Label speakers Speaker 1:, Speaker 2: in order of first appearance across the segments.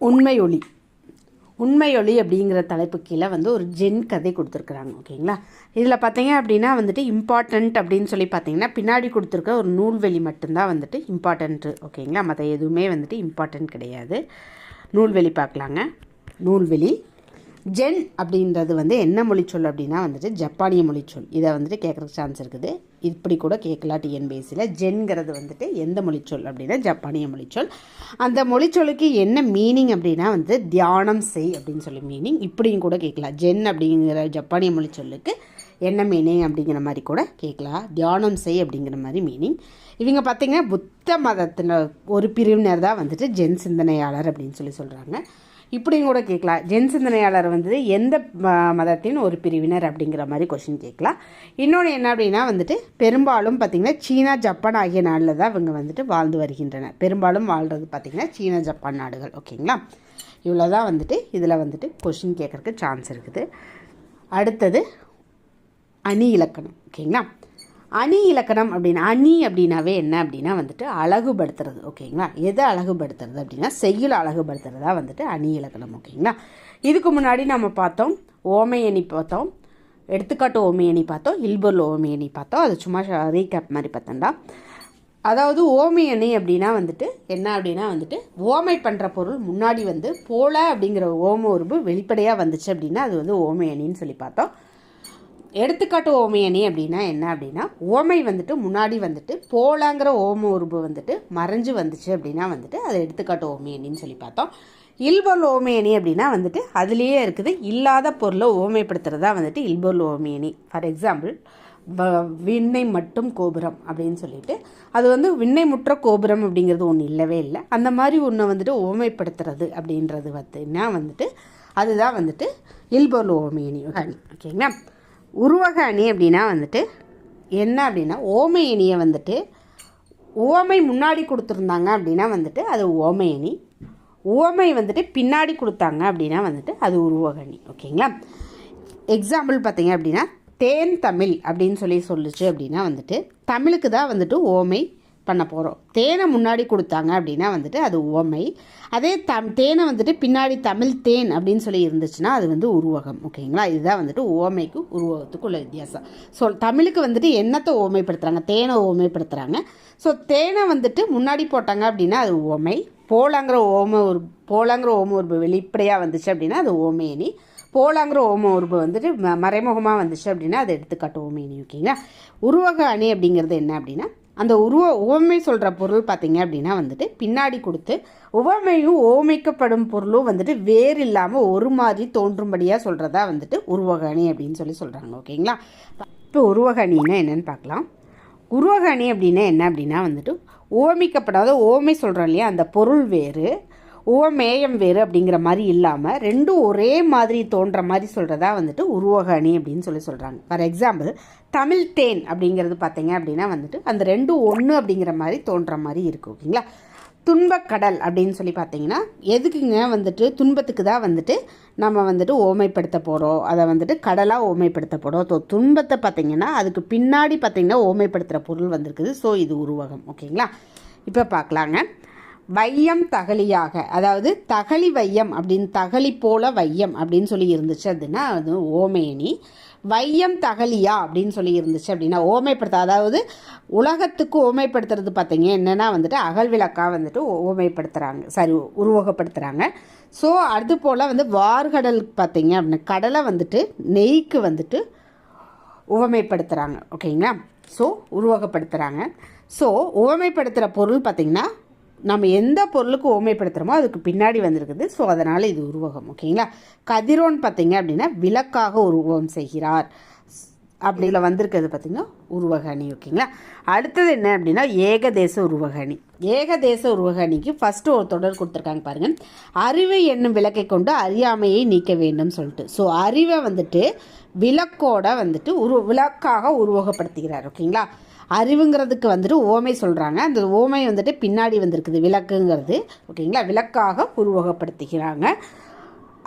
Speaker 1: உண்மையொளி உண்மையொளி அப்படிங்கிற தலைப்பு கீழே வந்து ஒரு ஜென் கதை கொடுத்துருக்குறாங்க ஓகேங்களா? இதில் பார்த்தீங்க அப்படின்னா வந்துட்டு இம்பார்ட்டண்ட் அப்படின்னு சொல்லி பார்த்தீங்கன்னா பின்னாடி கொடுத்துருக்க ஒரு நூல்வெளி மட்டும்தான் வந்துட்டு இம்பார்ட்டண்ட்டு ஓகேங்களா? மற்ற எதுவுமே வந்துட்டு இம்பார்ட்டன்ட் கிடையாது. நூல்வெளி பார்க்கலாங்க. நூல்வெளி. ஜென் அப்படின்றது வந்து என்ன மொழிச்சொல் அப்படின்னா வந்துட்டு ஜப்பானிய மொழிச்சொல். இதை வந்துட்டு கேட்குறதுக்கு சான்ஸ் இருக்குது. இப்படி கூட கேட்கலாம் டிஎன்பிஎஸ்சியில் ஜென்கிறது வந்துட்டு எந்த மொழிச்சொல் அப்படின்னா ஜப்பானிய மொழிச்சொல். அந்த மொழிச்சொல்லுக்கு என்ன மீனிங் அப்படின்னா வந்து தியானம் செய் அப்படின்னு சொல்லி மீனிங் இப்படியும் கூட கேட்கலாம் ஜென் அப்படிங்கிற ஜப்பானிய மொழிச்சொல்லுக்கு என்ன மீனிங் அப்படிங்கிற மாதிரி கூட கேட்கலாம் தியானம் செய் அப்படிங்கிற மாதிரி மீனிங் இவங்க பார்த்திங்கன்னா புத்த மதத்தில் ஒரு பிரிவினர் தான் வந்துட்டு ஜென் சிந்தனையாளர் அப்படின்னு சொல்லி சொல்கிறாங்க இப்படியும் கூட கேட்கலாம். ஜென் சிந்தனையாளர் வந்து எந்த ம- மதத்தின் ஒரு பிரிவினர் அப்படிங்கிற மாதிரி கொஷின் கேட்கலாம். இன்னொன்று என்ன அப்படின்னா வந்துட்டு பெரும்பாலும் பார்த்திங்கன்னா சீனா ஜப்பான் ஆகிய நாளில் தான் இவங்க வந்துட்டு வாழ்ந்து வருகின்றன பெரும்பாலும் வாழ்கிறது பார்த்திங்கன்னா சீனா ஜப்பான் நாடுகள். ஓகேங்களா இவ்வளோ தான் வந்துட்டு இதில் வந்துட்டு கொஷின் கேட்குறக்கு சான்ஸ் இருக்குது. அடுத்தது அணி இலக்கணம். ஓகேங்களா அணி இலக்கணம் அப்படின்னா அணி அப்படின்னாவே என்ன அப்படின்னா வந்துட்டு அழகுபடுத்துறது ஓகேங்களா? எதை அழகுபடுத்துறது அப்படின்னா செய்யுள் அழகுபடுத்துறதா வந்துட்டு அணி இலக்கணம் ஓகேங்களா? இதுக்கு முன்னாடி நம்ம பார்த்தோம் ஓமை அணி பார்த்தோம் எடுத்துக்காட்டு ஓமையணி பார்த்தோம் இல்பொருள் ஓமையணி பார்த்தோம். அது சும்மா ரீகேப் மாதிரி பார்த்தோம்டா. அதாவது ஓமையணி அப்படின்னா வந்துட்டு என்ன அப்படின்னா வந்துட்டு ஓமை பண்ணுற பொருள் முன்னாடி வந்து போல அப்படிங்கிற ஓம உருபு வெளிப்படையாக வந்துச்சு அப்படின்னா அது வந்து ஓமையணின்னு சொல்லி பார்த்தோம். எடுத்துக்காட்டு ஓமை அணி அப்படின்னா என்ன அப்படின்னா ஓமை வந்துட்டு முன்னாடி வந்துட்டு போலாங்கிற ஓம உருபு வந்துட்டு மறைஞ்சு வந்துச்சு அப்படின்னா வந்துட்டு அதை எடுத்துக்காட்டு ஓமை அணின்னு சொல்லி பார்த்தோம். இல்பொருள் ஓமையணி அப்படின்னா வந்துட்டு அதுலேயே இருக்குது இல்லாத பொருளை ஓமைப்படுத்துறதா வந்துட்டு இல்பொருள் ஓமையணி ஃபார் எக்ஸாம்பிள் விண்ணை மட்டும் கோபுரம் அப்படின்னு சொல்லிட்டு அது வந்து விண்ணை முற்ற கோபுரம் அப்படிங்கிறது ஒன்று இல்லவே இல்லை. அந்த மாதிரி ஒன்று வந்துட்டு ஓமைப்படுத்துறது அப்படின்றது பார்த்தீங்கன்னா வந்துட்டு அதுதான் வந்துட்டு இல்பொருள் ஓமையணி ஓகேங்களா? உருவக அணி அப்படின்னா வந்துட்டு என்ன அப்படின்னா ஓமை அணியை வந்துட்டு ஓமை முன்னாடி கொடுத்துருந்தாங்க அப்படின்னா வந்துட்டு அது ஓமை அணி ஓமை வந்துட்டு பின்னாடி கொடுத்தாங்க அப்படின்னா வந்துட்டு அது உருவக அணி ஓகேங்களா? எக்ஸாம்பிள் பார்த்தீங்க அப்படின்னா தேன் தமிழ் அப்படின்னு சொல்லி சொல்லுச்சு அப்படின்னா வந்துட்டு தமிழுக்கு தான் வந்துட்டு ஓமை பண்ண போகிறோம் தேனை முன்னாடி கொடுத்தாங்க அப்படின்னா வந்துட்டு அது உவமை. அதே தம் தேனை வந்துட்டு பின்னாடி தமிழ் தேன் அப்படின்னு சொல்லி இருந்துச்சுன்னா அது வந்து உருவகம். ஓகேங்களா? இதுதான் வந்துட்டு உவமைக்கும் உருவகத்துக்கு உள்ள வித்தியாசம். ஸோ தமிழுக்கு வந்துட்டு என்னத்தை உவமைப்படுத்துகிறாங்க தேனை உவமைப்படுத்துகிறாங்க ஸோ தேனை வந்துட்டு முன்னாடி போட்டாங்க அப்படின்னா அது உவமை. போலாங்கிற ஓம ஒரு போலாங்கிற ஓம உருபு வெளிப்படையாக வந்துச்சு அப்படின்னா அது ஓமேனி போலாங்கிற ஓம உருபு வந்துட்டு ம மறைமுகமாக வந்துச்சு அப்படின்னா அதை எடுத்துக்காட்டு ஓமேனி ஓகேங்களா? உருவக அணி அப்படிங்கிறது என்ன அப்படின்னா அந்த உருவ உவமை சொல்கிற பொருள் பார்த்தீங்க அப்படின்னா வந்துட்டு பின்னாடி கொடுத்து உவமையும் ஓமைக்கப்படும் பொருளும் வந்துட்டு வேறு இல்லாமல் ஒரு மாதிரி தோன்றும்படியாக சொல்கிறதா வந்துட்டு உருவகணி அப்படின்னு சொல்லி சொல்கிறாங்க ஓகேங்களா? இப்போ உருவகணின்னா என்னென்னு பார்க்கலாம் உருவகணி அப்படின்னா என்ன அப்படின்னா வந்துட்டு ஓமிக்கப்படாத ஓமை சொல்கிறோம் இல்லையா அந்த பொருள் வேறு. உவமேயம் வேறு அப்படிங்கிற மாதிரி இல்லாமல் ரெண்டும் ஒரே மாதிரி தோன்ற மாதிரி சொல்கிறதா வந்துட்டு உருவக அணி அப்படின்னு சொல்லி சொல்கிறாங்க ஃபார் எக்ஸாம்பிள் தமிழ் தேன் அப்படிங்கிறது பார்த்தீங்க அப்படின்னா வந்துட்டு அந்த ரெண்டும் ஒன்று அப்படிங்கிற மாதிரி தோன்ற மாதிரி இருக்குது ஓகேங்களா துன்பக்கடல் அப்படின்னு சொல்லி பார்த்தீங்கன்னா எதுக்குங்க வந்துட்டு துன்பத்துக்கு தான் வந்துட்டு நம்ம வந்துட்டு ஓமைப்படுத்த போகிறோம் அதை வந்துட்டு கடலாக ஓமைப்படுத்த போகிறோம் ஸோ துன்பத்தை பார்த்தீங்கன்னா அதுக்கு பின்னாடி பார்த்தீங்கன்னா ஓமைப்படுத்துகிற பொருள் வந்திருக்குது. ஸோ இது உருவகம் ஓகேங்களா இப்போ பார்க்கலாங்க. வையம் தகலியாக அதாவது தகலி வையம் அப்படின்னு தகலி போல வையம் அப்படின்னு சொல்லி இருந்துச்சு அப்படின்னா அது ஓமேனி. வையம் தகலியா அப்படின்னு சொல்லி இருந்துச்சு அப்படின்னா ஓமைப்படுத்த அதாவது உலகத்துக்கு ஓமைப்படுத்துறது பார்த்தீங்க என்னென்னா வந்துட்டு அகல் விளக்காக வந்துட்டு ஓமைப்படுத்துகிறாங்க சாரி உருவகப்படுத்துகிறாங்க ஸோ அது போல் வந்து வார்கடல் பார்த்தீங்க அப்படின்னா கடலை வந்துட்டு நெய்க்கு வந்துட்டு உவமைப்படுத்துகிறாங்க ஓகேங்களா? ஸோ உருவகப்படுத்துகிறாங்க ஸோ உவமைப்படுத்துகிற பொருள் பார்த்திங்கன்னா நம்ம எந்த பொருளுக்கு உவமைப்படுத்துகிறோமோ அதுக்கு பின்னாடி வந்திருக்குது. ஸோ அதனால் இது உருவகம் ஓகேங்களா? கதிரோன் பார்த்தீங்க அப்படின்னா விளக்காக உருவகம் செய்கிறார். அப்படியில் வந்திருக்கிறது பார்த்திங்கன்னா உருவகணி ஓகேங்களா? அடுத்தது என்ன அப்படின்னா ஏகதேச உருவகணி. ஏகதேச உருவகணிக்கு ஃபஸ்ட்டு ஒரு தொடர் கொடுத்துருக்காங்க பாருங்கள் அறிவு என்னும் விளக்கை கொண்டு அறியாமையை நீக்க வேண்டும் சொல்லிட்டு. ஸோ அறிவை வந்துட்டு விளக்கோட வந்துட்டு உரு விளக்காக உருவகப்படுத்துகிறார் ஓகேங்களா? அறிவுங்கிறதுக்கு வந்துட்டு ஓமை சொல்கிறாங்க அந்த ஓமை வந்துட்டு பின்னாடி வந்திருக்குது விளக்குங்கிறது ஓகேங்களா? விளக்காக உருவகப்படுத்துகிறாங்க.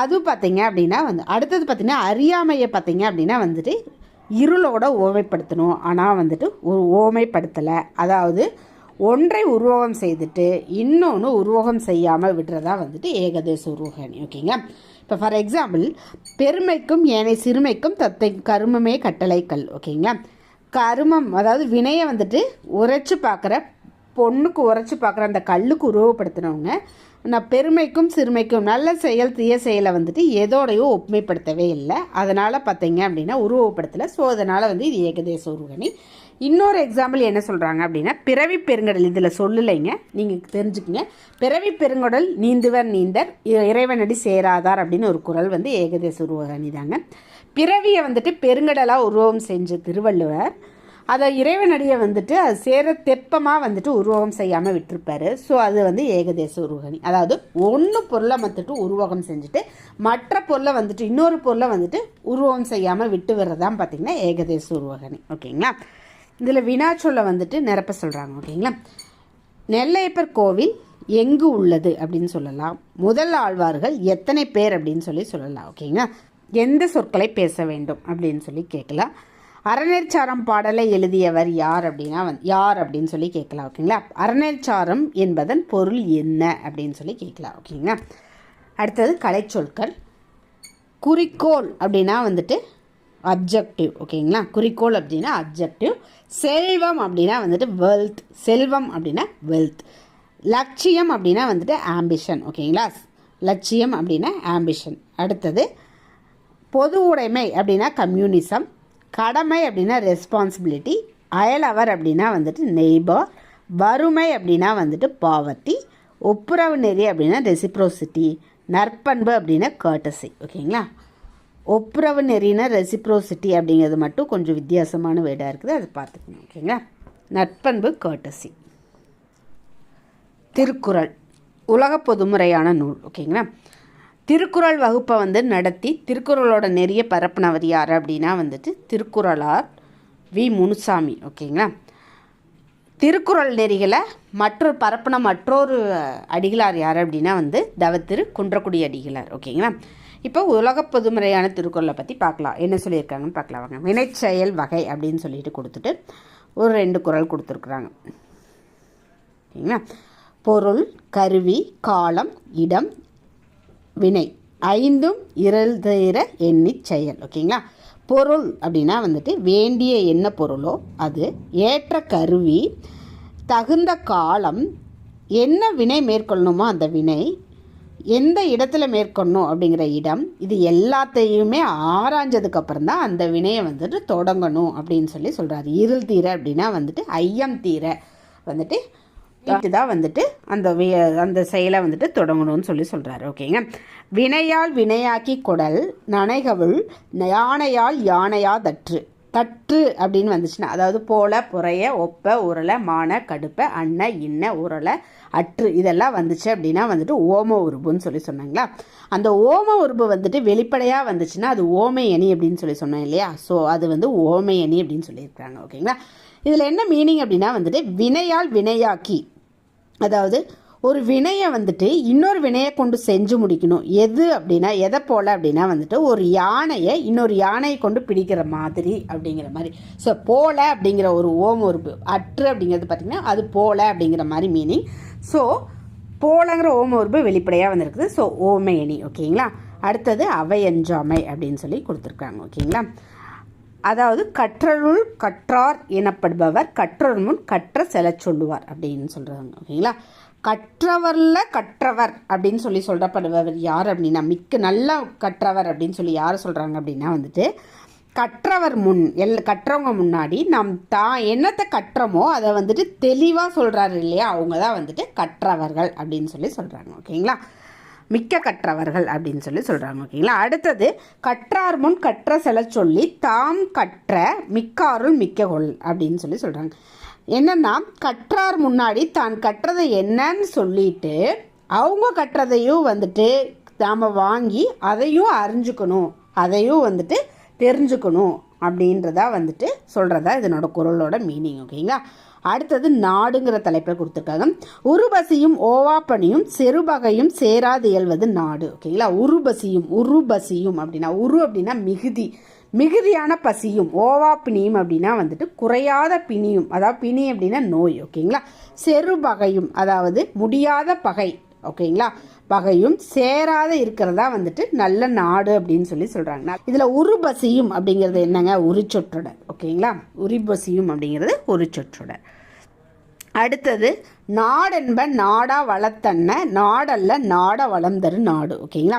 Speaker 1: அது பார்த்தீங்க அப்படின்னா வந்து அடுத்தது பார்த்திங்கன்னா அறியாமையை பார்த்தீங்க அப்படின்னா வந்துட்டு இருளோட ஓமைப்படுத்தணும். ஆனால் வந்துட்டு ஒரு ஓமைப்படுத்தலை. அதாவது ஒன்றை உருவகம் செய்துட்டு இன்னொன்று உருவகம் செய்யாமல் விடுறதா வந்துட்டு ஏகதேச உருவகணி ஓகேங்களா? இப்போ ஃபார் எக்ஸாம்பிள் பெருமைக்கும் ஏனை சிறுமைக்கும் தத்தை கருமமே கட்டளைக்கல் ஓகேங்களா கருமம் அதாவது வினையை வந்துட்டு உரைச்சி பார்க்குற பொண்ணுக்கு உரைச்சி பார்க்குற அந்த கல்லுக்கு உருவப்படுத்தினவங்க நான் பெருமைக்கும் சிறுமைக்கும் நல்ல செயல் தீய செயலை வந்துட்டு எதோடையும் ஒப்புமைப்படுத்தவே இல்லை. அதனால் பார்த்தீங்க அப்படின்னா உருவப்படுத்தலை ஸோ அதனால் வந்து இது ஏகதேச உருவணி இன்னொரு எக்ஸாம்பிள் என்ன சொல்கிறாங்க அப்படின்னா பிறவி பெருங்கடல். இதில் சொல்லலைங்க. நீங்கள் தெரிஞ்சுக்கங்க. பிறவி பெருங்கடல் நீந்துவர் நீந்தர் இ- இறைவனடி சேராதார் அப்படின்னு ஒரு குரல் வந்து ஏகதேச உருவகணி தாங்க. பிறவியை வந்துட்டு பெருங்கடலாக உருவம் செஞ்ச திருவள்ளுவர். அதை இறைவனடியை வந்துட்டு அது சேர தெப்பமாக வந்துட்டு உருவகம் செய்யாமல் விட்டுருப்பாரு. ஸோ அது வந்து ஏகதேச உருவகணி அதாவது ஒன்று பொருளை வந்துட்டு உருவகம் செஞ்சுட்டு மற்ற பொருளை வந்துட்டு இன்னொரு பொருளை வந்துட்டு உருவகம் செய்யாமல் விட்டு வர்றதான் பார்த்தீங்கன்னா ஏகதேச உருவகணி ஓகேங்களா? இதில் வினாச்சொல்லை வந்துட்டு நிரப்ப சொல்கிறாங்க ஓகேங்களா? நெல்லையப்பர் கோவில் எங்கு உள்ளது அப்படின்னு சொல்லலாம். முதல் ஆழ்வார்கள் எத்தனை பேர் அப்படின்னு சொல்லி சொல்லலாம் ஓகேங்களா? எந்த சொற்களை பேச வேண்டும் அப்படின்னு சொல்லி கேட்கலாம். அறநெற்சாரம் பாடலை எழுதியவர் யார் அப்படின்னா வந்து யார் அப்படின்னு சொல்லி கேட்கலாம் ஓகேங்களா? அறநெற்சாரம் என்பதன் பொருள் என்ன அப்படின்னு சொல்லி கேட்கலாம் ஓகேங்களா? அடுத்தது கலைச்சொற்கள். குறிக்கோள் அப்படின்னா வந்துட்டு அப்ஜெக்டிவ் ஓகேங்களா குறிக்கோள் அப்படின்னா அப்ஜெக்டிவ் செல்வம் அப்படின்னா வந்துட்டு வெல்த் செல்வம் அப்படின்னா வெல்த் லட்சியம் அப்படின்னா வந்துட்டு ஆம்பிஷன் ஓகேங்களா லட்சியம் அப்படின்னா ஆம்பிஷன் அடுத்தது பொது உடைமை அப்படின்னா கம்யூனிசம் கடமை அப்படின்னா ரெஸ்பான்சிபிலிட்டி அயலவர் அப்படின்னா வந்துட்டு நெய்பர் வறுமை அப்படின்னா வந்துட்டு பாவர்ட்டி ஒப்புரவு நெறி அப்படின்னா ரெசிப்ரோசிட்டி நற்பண்பு அப்படின்னா கர்டசி ஓகேங்களா ஒப்புரவு நெறினா ரெசிப்ரோசிட்டி அப்படிங்கிறது மட்டும் கொஞ்சம் வித்தியாசமான வேர்டாக இருக்குது. அதை பார்த்துக்கணும் ஓகேங்களா? நட்பண்பு கர்டசி திருக்குறள் உலக பொதுமுறையான நூல் ஓகேங்களா? திருக்குறள் வகுப்பை வந்து நடத்தி திருக்குறளோட நெறிய பரப்புனவர் யார் அப்படின்னா வந்துட்டு திருக்குறளார் வி. முனுசாமி ஓகேங்களா? திருக்குறள் நெறிகளை மற்றொரு பரப்புன மற்றொரு அடிகளார் யார் அப்படின்னா வந்து தவத்திரு குன்றக்குடி அடிகளார் ஓகேங்களா? இப்போ உலக பொதுமுறையான திருக்குறளை பற்றி பார்க்கலாம். என்ன சொல்லியிருக்காங்கன்னு பார்க்கலாம் வாங்க. வினைச்செயல் வகை அப்படின்னு சொல்லிட்டு கொடுத்துட்டு ஒரு ரெண்டு குரல் கொடுத்துருக்குறாங்க. சரிங்களா? பொருள் கருவி காலம் இடம் வினை. ஐந்தும் இரல்தீர எண்ணி செயல். ஓகேங்களா? பொருள் அப்படின்னா வந்துட்டு வேண்டிய என்ன பொருளோ அது ஏற்ற கருவி தகுந்த காலம் என்ன வினை மேற்கொள்ளணுமோ அந்த வினை எந்த இடத்துல மேற்கொள்ளணும் அப்படிங்கிற இடம் இது எல்லாத்தையுமே ஆராய்ஞ்சதுக்கு அப்புறம் தான் அந்த வினையை வந்துட்டு தொடங்கணும் அப்படின்னு சொல்லி சொல்கிறாரு இருள் தீர அப்படின்னா வந்துட்டு ஐயம் தீர வந்துட்டு தான் வந்துட்டு அந்த வி- அந்த செயலை வந்துட்டு தொடங்கணும்னு சொல்லி சொல்கிறாரு ஓகேங்க. வினையால் வினையாக்கி குடல் நனைகவுள் யானையால் யானையா தற்று தற்று அப்படின்னு வந்துச்சுன்னா அதாவது போல புறைய ஒப்ப உரலை மான கடுப்ப அன்ன இன்ன உரலை அற்று இதெல்லாம் வந்துச்சு அப்படின்னா வந்துட்டு ஓம உருபுன்னு சொல்லி சொன்னாங்களா? அந்த ஓம உருபு வந்துட்டு வெளிப்படையாக வந்துச்சுன்னா அது ஓமை அணி அப்படின்னு சொல்லி சொன்னேன் இல்லையா? ஸோ அது வந்து ஓமை அணி அப்படின்னு சொல்லியிருக்காங்க ஓகேங்களா? இதில் என்ன மீனிங் அப்படின்னா வந்துட்டு வினையால் வினையாக்கி அதாவது ஒரு வினையை வந்துட்டு இன்னொரு வினையை கொண்டு செஞ்சு முடிக்கணும். எது அப்படின்னா எதை போல் அப்படின்னா வந்துட்டு ஒரு யானையை இன்னொரு யானையை கொண்டு பிடிக்கிற மாதிரி அப்படிங்கிற மாதிரி. ஸோ போல அப்படிங்கிற ஒரு ஓம் ஒரு அற்று அப்படிங்கிறது பார்த்திங்கன்னா அது போல அப்படிங்கிற மாதிரி மீனிங் ஸோ போலங்கிற ஓம உருபு வெளிப்படையாக வந்திருக்குது. ஸோ ஓமை அணி ஓகேங்களா? அடுத்தது அவையஞ்சாமை அப்படின்னு சொல்லி கொடுத்துருக்காங்க ஓகேங்களா? அதாவது கற்றருள் கற்றார் எனப்படுபவர் கற்றொரு முன் கற்ற செல சொல்லுவார் அப்படின்னு சொல்கிறாங்க ஓகேங்களா? கற்றவரில் கற்றவர் அப்படின்னு சொல்லி சொல்லப்படுபவர் யார் அப்படின்னா மிக்க நல்லா கற்றவர் அப்படின்னு சொல்லி யார் சொல்கிறாங்க அப்படின்னா வந்துட்டு கற்றவர் முன் எல் கற்றவங்க முன்னாடி நாம் தான் என்னத்தை கற்றோமோ அதை வந்துட்டு தெளிவாக சொல்கிறாரு இல்லையா? அவங்க தான் வந்துட்டு கற்றவர்கள் அப்படின்னு சொல்லி சொல்கிறாங்க ஓகேங்களா? மிக்க கற்றவர்கள் அப்படின்னு சொல்லி சொல்கிறாங்க ஓகேங்களா? அடுத்தது கற்றார் முன் கற்ற செல சொல்லி தாம் கற்ற மிக்க அருள் மிக்க கொள் அப்படின்னு சொல்லி சொல்கிறாங்க என்னன்னா கற்றார் முன்னாடி தான் கற்றதை என்னன்னு சொல்லிட்டு அவங்க கற்றதையும் வந்துட்டு நாம் வாங்கி அதையும் அறிஞ்சுக்கணும். அதையும் வந்துட்டு தெரிஞ்சுக்கணும் அப்படின்றதா வந்துட்டு சொல்கிறதா இதனோட குரலோட மீனிங் ஓகேங்களா அடுத்தது நாடுங்கிற தலைப்பை கொடுத்துருக்காங்க. உருபசியும் ஓவாப்பனியும் செருபகையும் சேராது இயல்வது நாடு ஓகேங்களா உருபசியும் உருபசியும் அப்படின்னா உரு அப்படின்னா மிகுதி. மிகுதியான பசியும் ஓவா பிணியும் அப்படின்னா வந்துட்டு குறையாத பிணியும். அதாவது பிணி அப்படின்னா நோய் ஓகேங்களா? செரு பகையும் அதாவது முடியாத பகை ஓகேங்களா? பகையும் சேராத இருக்கிறதா வந்துட்டு நல்ல நாடு அப்படின்னு சொல்லி சொல்கிறாங்க இதில் உருபசியும் அப்படிங்கிறது என்னங்க? உரிச்சொற்றொடர் ஓகேங்களா? உரிபசியும் அப்படிங்கிறது உரிச்சொற்றொடர் அடுத்தது நாடென்ப நாடா வளத்தன்ன நாடல்ல நாட வளம் தரு நாடு ஓகேங்களா?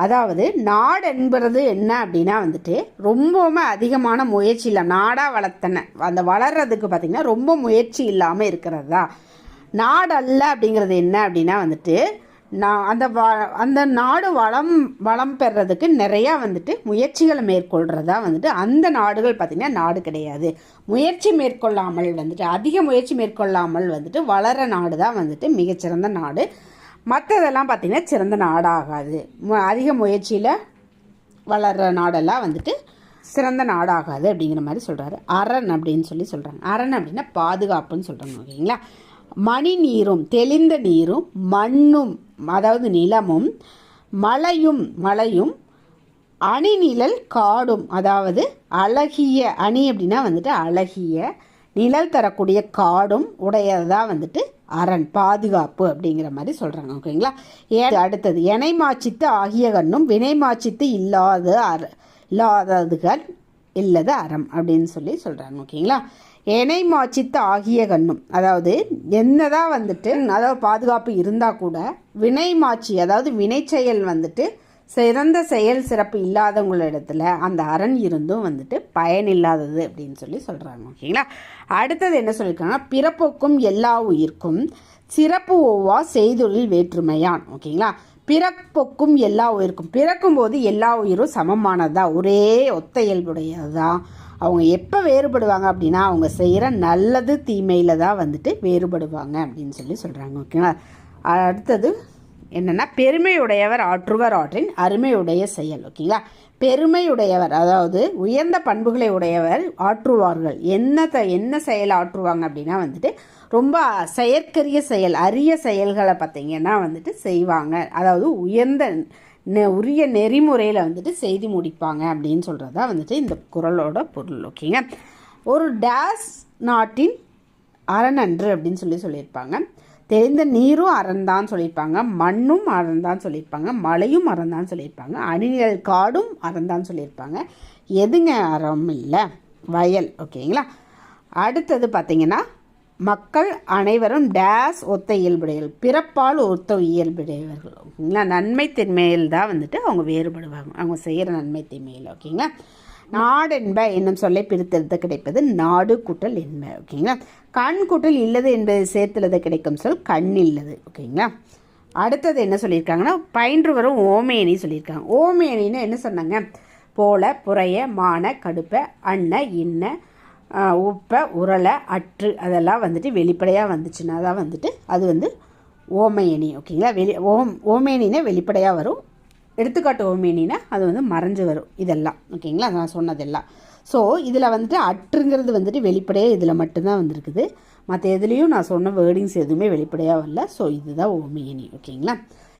Speaker 1: அதாவது நாடு என்பது என்ன அப்படின்னா வந்துட்டு ரொம்பவுமே அதிகமான முயற்சி இல்லை நாடாக வளர்த்தன அந்த வளர்றதுக்கு பார்த்திங்கன்னா ரொம்ப முயற்சி இல்லாமல் இருக்கிறது தான் நாடல்ல அப்படிங்கிறது என்ன அப்படின்னா வந்துட்டு நான் அந்த வ அந்த நாடு வளம் வளம் பெறதுக்கு நிறையா வந்துட்டு முயற்சிகளை மேற்கொள்கிறதா வந்துட்டு அந்த நாடுகள் பார்த்திங்கன்னா நாடு கிடையாது. முயற்சி மேற்கொள்ளாமல் வந்துட்டு அதிக முயற்சி மேற்கொள்ளாமல் வந்துட்டு வளர நாடு தான் வந்துட்டு மிகச்சிறந்த நாடு. மற்றதெல்லாம் பார்த்திங்கன்னா சிறந்த நாடாகாது. அதிக முயற்சியில் வளர்கிற நாடெல்லாம் வந்துட்டு சிறந்த நாடாகாது அப்படிங்கிற மாதிரி சொல்கிறாரு அரண் அப்படின்னு சொல்லி சொல்கிறாங்க அரண் அப்படின்னா பாதுகாப்புன்னு சொல்கிறாங்க ஓகேங்களா? மணி நீரும் தெளிந்த நீரும் மண்ணும் அதாவது நிலமும் மலையும் மலையும் அணிநிழல் காடும். அதாவது அழகிய அணி அப்படின்னா வந்துட்டு அழகிய நிழல் தரக்கூடிய காடும் உடையதாக வந்துட்டு அரண் பாதுகாப்பு அப்படிங்கிற மாதிரி சொல்கிறாங்க ஓகேங்களா? ஏ அடுத்தது எனை மாச்சித்து ஆகிய கண்ணும் வினை மாச்சித்து இல்லாத அற இல்லாததுகள் இல்லது அறம் அப்படின்னு சொல்லி சொல்கிறாங்க ஓகேங்களா? எனை மாச்சித்து ஆகிய கண்ணும் அதாவது என்னதான் வந்துட்டு அதாவது பாதுகாப்பு இருந்தால் கூட வினை மாச்சி அதாவது வினை செயல் வந்துட்டு சிறந்த செயல் சிறப்பு இல்லாதவங்களிடத்தில் அந்த அரண் இருந்தும் வந்துட்டு பயனில்லாதது அப்படின்னு சொல்லி சொல்கிறாங்க ஓகேங்களா? அடுத்தது என்ன சொல்லியிருக்காங்க பிறப்போக்கும் எல்லா உயிர்க்கும் சிறப்பு ஓவா செய்தொழில் வேற்றுமையான் ஓகேங்களா? பிறப்புக்கும் எல்லா உயிருக்கும் பிறக்கும்போது எல்லா உயிரும் சமமானதா? ஒரே ஒத்த இயல்புடையது? தான் அவங்க எப்போ வேறுபடுவாங்க அப்படின்னா அவங்க செய்கிற நல்லது தீமையில் தான் வந்துட்டு வேறுபடுவாங்க அப்படின்னு சொல்லி சொல்கிறாங்க ஓகேங்களா? அடுத்தது என்னென்னா பெருமையுடையவர் ஆற்றுவர் ஆற்றின் அருமையுடைய செயல் ஓகேங்களா? பெருமையுடையவர் அதாவது உயர்ந்த பண்புகளை உடையவர் ஆற்றுவார்கள். என்ன த என்ன செயல் ஆற்றுவாங்க அப்படின்னா வந்துட்டு ரொம்ப செயற்கரிய செயல் அரிய செயல்களை பார்த்தீங்கன்னா வந்துட்டு செய்வாங்க. அதாவது உயர்ந்த உரிய நெறிமுறையில் வந்துட்டு செய்து முடிப்பாங்க அப்படின்னு சொல்கிறது தான் வந்துட்டு இந்த குரலோட பொருள் ஓகேங்க. ஒரு டேஸ் நாட்டின் அரணன்று அப்படின்னு சொல்லி சொல்லியிருப்பாங்க. தெரிந்த நீரும் அறந்தான் சொல்லியிருப்பாங்க மண்ணும் அறந்தான் சொல்லியிருப்பாங்க மலையும் அறந்தான் சொல்லியிருப்பாங்க அணிநிழல் காடும் அறந்தான் சொல்லியிருப்பாங்க. எதுங்க அறம் இல்லை? வயல் ஓகேங்களா? அடுத்தது பார்த்திங்கன்னா மக்கள் அனைவரும் டேஸ் ஒத்த இயல்புடையவர்கள் பிறப்பால் ஒத்த இயல்புடையவர்கள். ஓகேங்களா? நன்மை தின்மையில் தான் வந்துட்டு அவங்க வேறுபடுவாங்க. அவங்க செய்கிற நன்மை தின்மையில் ஓகேங்களா? நாடென்ப என்னும் சொல்லை பிரித்தெழுத கிடைப்பது நாடு கூட்டல் என்ப ஓகேங்களா? கண் கூட்டல் இல்லது என்பதை சேர்த்துள்ளது கிடைக்கும் சொல் கண் இல்லது ஓகேங்களா? அடுத்தது என்ன சொல்லியிருக்காங்கன்னா பயின்று வரும் ஓமேனி சொல்லியிருக்காங்க. ஓமேனின்னு என்ன சொன்னாங்க? போல புறைய மான கடுப்ப அன்ன இன்ன உப்பை உரலை அற்று அதெல்லாம் வந்துட்டு வெளிப்படையாக வந்துச்சுன்னா தான் வந்துட்டு அது வந்து ஓமையணி ஓகேங்களா? வெளி ஓம் ஓமேனின்னா வெளிப்படையாக வரும். எடுத்துக்காட்டு ஓமேனினா அது வந்து மறைஞ்சு வரும். இதெல்லாம். ஓகேங்களா? நான் சொன்னதெல்லாம். ஸோ இதில் வந்துட்டு அற்றுங்கிறது வந்துட்டு வெளிப்படையாக இதில் மட்டும்தான் வந்திருக்குது. மற்ற எதுலேயும் நான் சொன்ன வேர்டிங்ஸ் எதுவுமே வெளிப்படையாக வரல. ஸோ இதுதான் ஓமேனி. ஓகேங்களா?